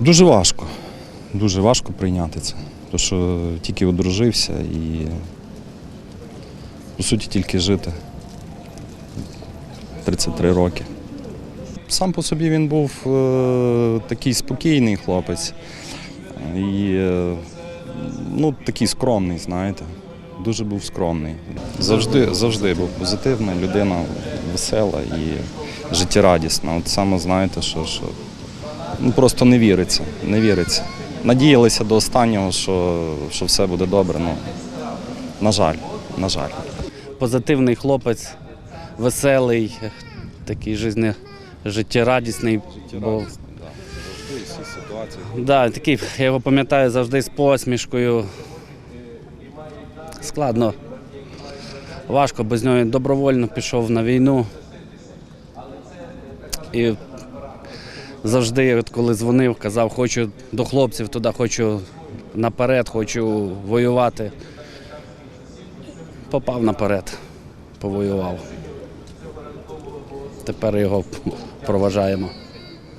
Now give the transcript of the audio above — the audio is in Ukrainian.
Дуже важко. Дуже важко прийняти це. Тому що тільки одружився і по суті тільки жити. 33 роки. Сам по собі він був е, такий спокійний хлопець. І е, ну, такий скромний, знаєте. Дуже був скромний. Завжди, завжди був позитивний, людина весела і життєрадісна. От саме знаєте, що, що просто не віриться. Не віриться. Надіялися до останнього, що, що все буде добре. Ну, на жаль, на жаль. позитивний хлопець, веселий, такий жизне, життєрадісний. Бо, да, такий, я його пам'ятаю завжди з посмішкою. Складно. Важко, без нього добровольно пішов на війну. І завжди, от коли дзвонив, казав, хочу до хлопців туди, хочу наперед, хочу воювати. Попав наперед, повоював. Тепер його проважаємо.